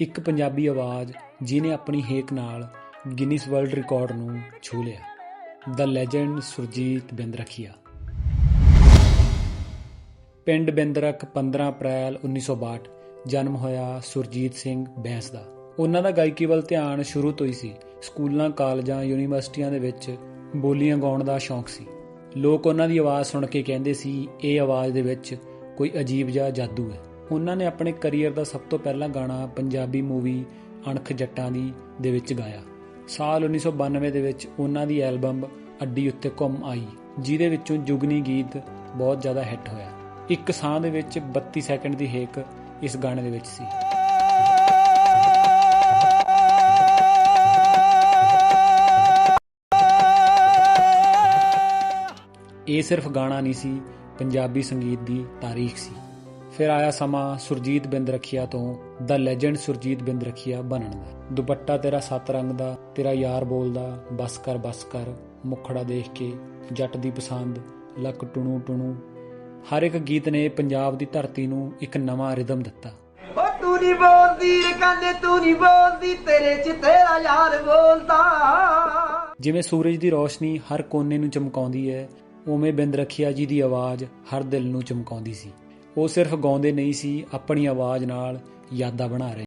ਇੱਕ ਪੰਜਾਬੀ ਆਵਾਜ਼ ਜਿਨੇ ਆਪਣੀ ਹੇਕ ਨਾਲ ਗਿਨੀਸ ਵਰਲਡ ਰਿਕਾਰਡ ਨੂੰ ਛੂ ਲਿਆ। The legend Surjit Bindrakhia. ਪਿੰਡ ਬਿੰਦਰਖ 15 ਅਪ੍ਰੈਲ 1962 ਜਨਮ ਹੋਇਆ ਸੁਰਜੀਤ ਸਿੰਘ ਬੈਂਸ ਦਾ। ਉਹਨਾਂ ਦਾ ਗਾਇਕੀ ਵੱਲ ਧਿਆਨ ਸ਼ੁਰੂ ਤੋਂ ਹੀ ਸੀ। ਸਕੂਲਾਂ, ਕਾਲਜਾਂ, ਯੂਨੀਵਰਸਿਟੀਆਂ ਦੇ ਵਿੱਚ ਬੋਲੀਆਂ ਗਾਉਣ ਦਾ ਸ਼ੌਂਕ ਸੀ। ਲੋਕ ਉਹਨਾਂ ਦੀ ਆਵਾਜ਼ ਸੁਣ ਕੇ ਕਹਿੰਦੇ ਸੀ, ਇਹ ਆਵਾਜ਼ ਦੇ ਵਿੱਚ ਕੋਈ ਅਜੀਬ ਜਿਹਾ ਜਾਦੂ ਹੈ। ਉਹਨਾਂ ਨੇ ਆਪਣੇ ਕੈਰੀਅਰ ਦਾ ਸਭ ਤੋਂ ਪਹਿਲਾ ਗਾਣਾ ਪੰਜਾਬੀ ਮੂਵੀ ਅਣਖ ਜੱਟਾਂ ਦੀ ਦੇ ਵਿੱਚ ਗਾਇਆ। ਸਾਲ 1992 ਦੇ ਵਿੱਚ ਉਹਨਾਂ ਦੀ ਐਲਬਮ ਅੱਡੀ ਉੱਤੇ ਘੁੰਮ ਆਈ, ਜਿਹਦੇ ਵਿੱਚੋਂ ਜੁਗਨੀ ਗੀਤ ਬਹੁਤ ਜ਼ਿਆਦਾ ਹਿੱਟ ਹੋਇਆ। ਇੱਕ ਸਾਹ ਦੇ ਵਿੱਚ 32 ਸੈਕਿੰਡ ਦੀ ਹੇਕ ਇਸ ਗਾਣੇ ਦੇ ਵਿੱਚ ਸੀ। ਇਹ ਸਿਰਫ ਗਾਣਾ ਨਹੀਂ ਸੀ, ਪੰਜਾਬੀ ਸੰਗੀਤ ਦੀ ਤਾਰੀਖ ਸੀ। ਫਿਰ ਆਇਆ ਸਮਾਂ ਸੁਰਜੀਤ ਬਿੰਦਰਖੀਆ ਤੋਂ ਦ ਲੈਜੈਂਡ ਸੁਰਜੀਤ ਬਿੰਦਰਖੀਆ ਬਣਨ ਦਾ। ਦੁਪੱਟਾ ਤੇਰਾ ਸੱਤ ਰੰਗ ਦਾ ਤੇਰਾ ਯਾਰ ਬੋਲਦਾ ਬਸ ਕਰ ਬਸ ਕਰ ਮੁਖੜਾ ਦੇਖ ਕੇ ਜੱਟ ਦੀ ਪਸੰਦ ਲੱਕ ਟੁਣੂ ਟੁਣੂ। ਹਰ ਇੱਕ ਗੀਤ ਨੇ ਪੰਜਾਬ ਦੀ ਧਰਤੀ ਨੂੰ ਇੱਕ ਨਵਾਂ ਰਿਦਮ ਦਿੱਤਾ। ਓ ਤੂੰ ਨਹੀਂ ਬੋਲਦੀ ਰੇ ਕਹਿੰਦੇ ਤੂੰ ਨਹੀਂ ਬੋਲਦੀ ਤੇਰੇ ਚ ਤੇਰਾ ਯਾਰ ਬੋਲਦਾ। ਜਿਵੇਂ ਸੂਰਜ ਦੀ ਰੋਸ਼ਨੀ ਹਰ ਕੋਨੇ ਨੂੰ ਚਮਕਾਉਂਦੀ ਹੈ ਉਵੇਂ ਬਿੰਦਰਖੀਆ ਜੀ ਦੀ ਆਵਾਜ਼ ਹਰ ਦਿਲ ਨੂੰ ਚਮਕਾਉਂਦੀ ਸੀ। ਉਹ ਸਿਰਫ ਗਾਉਂਦੇ ਨਹੀਂ ਸੀ ਆਪਣੀ ਆਵਾਜ਼ ਨਾਲ ਯਾਦਾਂ ਬਣਾ ਰਹੇ